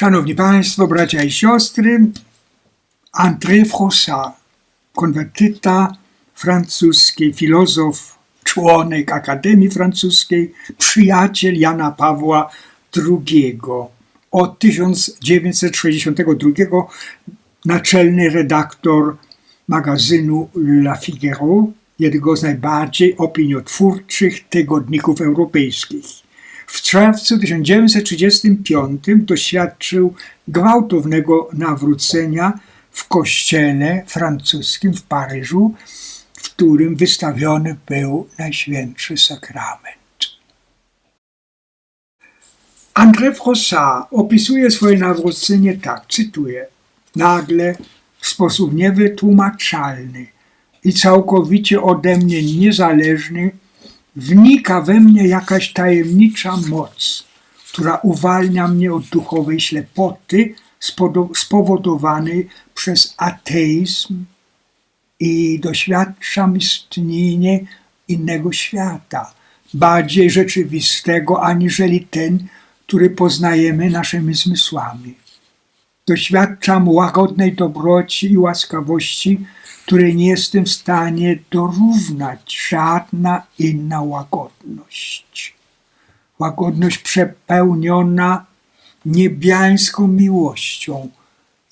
Szanowni Państwo, bracia i siostry, André Froissart, konwertyta francuski, filozof, członek Akademii Francuskiej, przyjaciel Jana Pawła II. Od 1962 naczelny redaktor magazynu La Figaro, jednego z najbardziej opiniotwórczych tygodników europejskich. W czerwcu 1935 doświadczył gwałtownego nawrócenia w kościele francuskim w Paryżu, w którym wystawiony był Najświętszy Sakrament. André Froissart opisuje swoje nawrócenie tak, cytuję, nagle, w sposób niewytłumaczalny i całkowicie ode mnie niezależny, wnika we mnie jakaś tajemnicza moc, która uwalnia mnie od duchowej ślepoty spowodowanej przez ateizm i doświadczam istnienie innego świata, bardziej rzeczywistego aniżeli ten, który poznajemy naszymi zmysłami. Doświadczam łagodnej dobroci i łaskawości, której nie jestem w stanie dorównać żadna inna łagodność. Łagodność przepełniona niebiańską miłością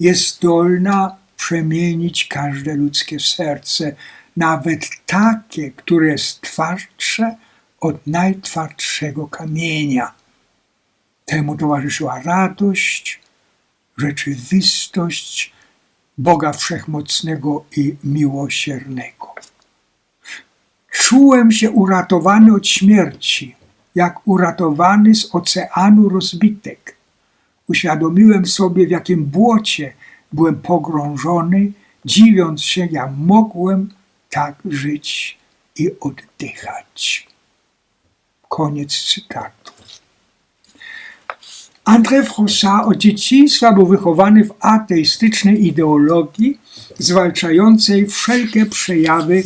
jest zdolna przemienić każde ludzkie serce, nawet takie, które jest twardsze od najtwardszego kamienia. Temu towarzyszyła radość, rzeczywistość Boga Wszechmocnego i Miłosiernego. Czułem się uratowany od śmierci, jak uratowany z oceanu rozbitek. Uświadomiłem sobie, w jakim błocie byłem pogrążony, dziwiąc się, jak mogłem tak żyć i oddychać. Koniec cytatu. André Froissart od dzieciństwa był wychowany w ateistycznej ideologii zwalczającej wszelkie przejawy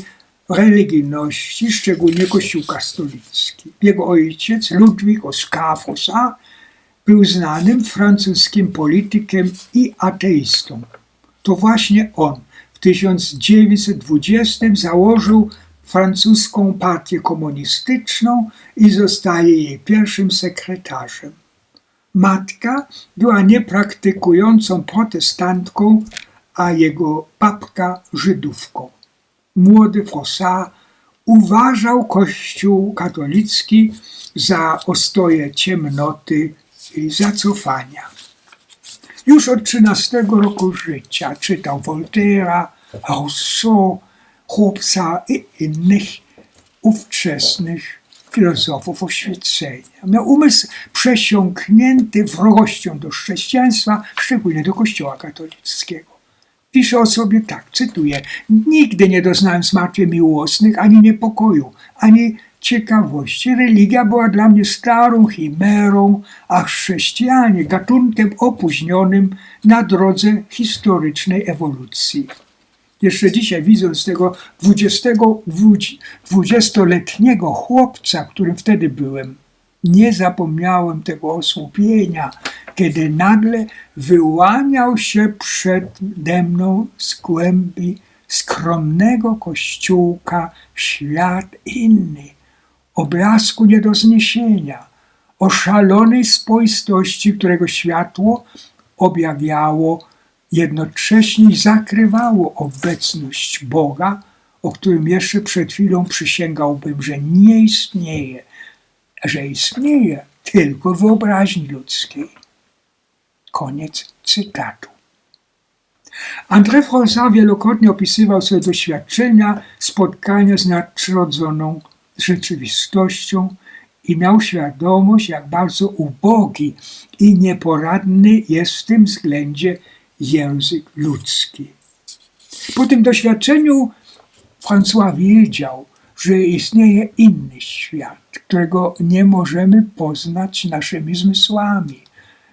religijności, szczególnie Kościół katolicki. Jego ojciec, Ludwik Oscar Froissart, był znanym francuskim politykiem i ateistą. To właśnie on w 1920 założył francuską partię komunistyczną i zostaje jej pierwszym sekretarzem. Matka była niepraktykującą protestantką, a jego babka Żydówką. Młody Froissart uważał Kościół katolicki za ostoję ciemnoty i zacofania. Już od 13 roku życia czytał Voltaira, Rousseau, Hobbesa i innych ówczesnych filozofów oświecenia. Miał umysł przesiąknięty wrogością do chrześcijaństwa, szczególnie do Kościoła katolickiego. Pisze o sobie tak, cytuję: Nigdy nie doznałem zmartwień miłosnych, ani niepokoju, ani ciekawości. Religia była dla mnie starą chimerą, a chrześcijanie gatunkiem opóźnionym na drodze historycznej ewolucji. Jeszcze dzisiaj widząc tego 20-letniego chłopca, którym wtedy byłem, nie zapomniałem tego osłupienia, kiedy nagle wyłaniał się przede mną z głębi skromnego kościółka świat inny, o blasku nie do zniesienia, o szalonej spoistości, którego światło objawiało jednocześnie zakrywało obecność Boga, o którym jeszcze przed chwilą przysięgałbym, że nie istnieje, że istnieje tylko wyobraźni ludzkiej. Koniec cytatu. André Froissart wielokrotnie opisywał swoje doświadczenia, spotkania z nadprzyrodzoną rzeczywistością i miał świadomość, jak bardzo ubogi i nieporadny jest w tym względzie język ludzki. Po tym doświadczeniu François wiedział, że istnieje inny świat, którego nie możemy poznać naszymi zmysłami,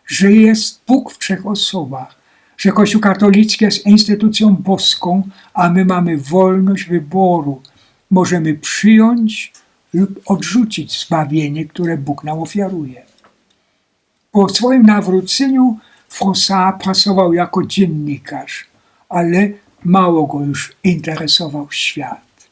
że jest Bóg w trzech osobach, że Kościół katolicki jest instytucją boską, a my mamy wolność wyboru. Możemy przyjąć lub odrzucić zbawienie, które Bóg nam ofiaruje. Po swoim nawróceniu Frossard pracował jako dziennikarz, ale mało go już interesował świat.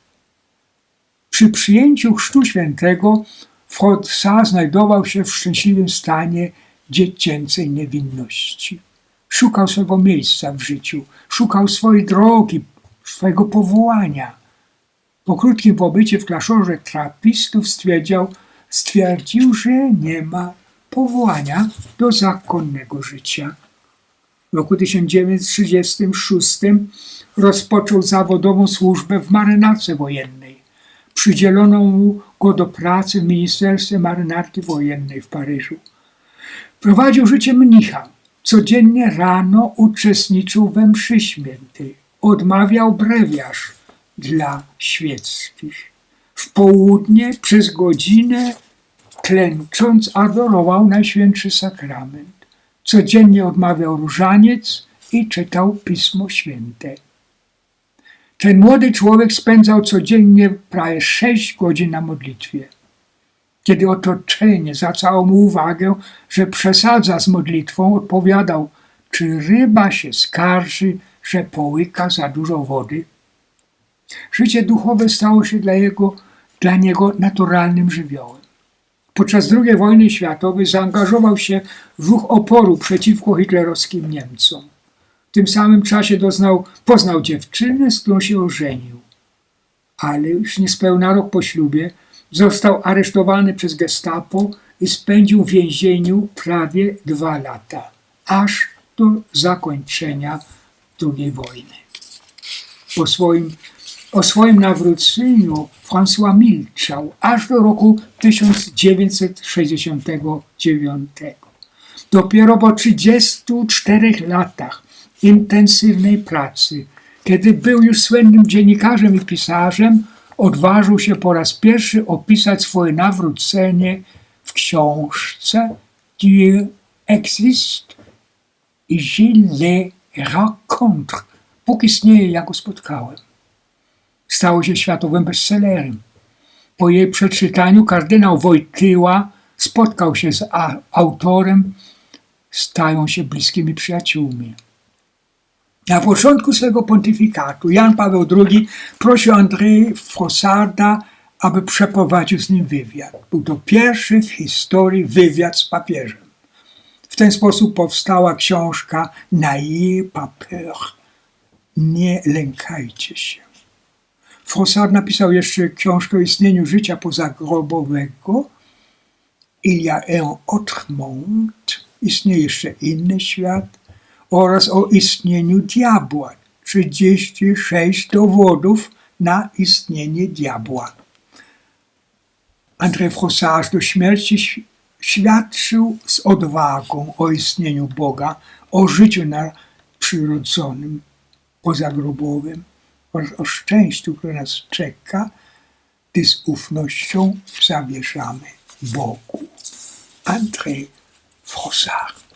Przy przyjęciu Chrztu Świętego Frossard znajdował się w szczęśliwym stanie dziecięcej niewinności. Szukał swego miejsca w życiu, szukał swojej drogi, swojego powołania. Po krótkim pobycie w klasztorze trapistów stwierdził, stwierdził, że nie ma powołania do zakonnego życia. W roku 1936 rozpoczął zawodową służbę w marynarce wojennej. Przydzielono mu go do pracy w Ministerstwie Marynarki Wojennej w Paryżu. Prowadził życie mnicha. Codziennie rano uczestniczył we mszy świętej. Odmawiał brewiarz dla świeckich. W południe przez godzinę klęcząc adorował Najświętszy Sakrament. Codziennie odmawiał różaniec i czytał Pismo Święte. Ten młody człowiek spędzał codziennie prawie sześć godzin na modlitwie. Kiedy otoczenie zwracało mu uwagę, że przesadza z modlitwą, odpowiadał, czy ryba się skarży, że połyka za dużo wody? Życie duchowe stało się dla, jego, dla niego naturalnym żywiołem. Podczas II wojny światowej zaangażował się w ruch oporu przeciwko hitlerowskim Niemcom. W tym samym czasie doznał, poznał dziewczynę, z którą się ożenił. Ale już niespełna rok po ślubie został aresztowany przez gestapo i spędził w więzieniu prawie dwa lata, aż do zakończenia II wojny. Po swoim, o swoim nawróceniu François milczał aż do roku 1969. Dopiero po 34 latach intensywnej pracy, kiedy był już słynnym dziennikarzem i pisarzem, odważył się po raz pierwszy opisać swoje nawrócenie w książce Dieu existe i je le raconte. Bóg istnieje, ja go spotkałem. Stało się światowym bestsellerem. Po jej przeczytaniu kardynał Wojtyła spotkał się z autorem, stają się bliskimi przyjaciółmi. Na początku swego pontyfikatu Jan Paweł II prosił André Frossarda, aby przeprowadził z nim wywiad. Był to pierwszy w historii wywiad z papieżem. W ten sposób powstała książka N'ayez pas peur. Nie lękajcie się. Frossard napisał jeszcze książkę o istnieniu życia pozagrobowego. Il y a un autre monde. Istnieje jeszcze inny świat oraz o istnieniu diabła. 36 dowodów na istnienie diabła. André Frossard do śmierci świadczył z odwagą o istnieniu Boga, o życiu nadprzyrodzonym, pozagrobowym o szczęściu, które nas czeka, gdy z ufnością zawierzamy Bogu. André Frossard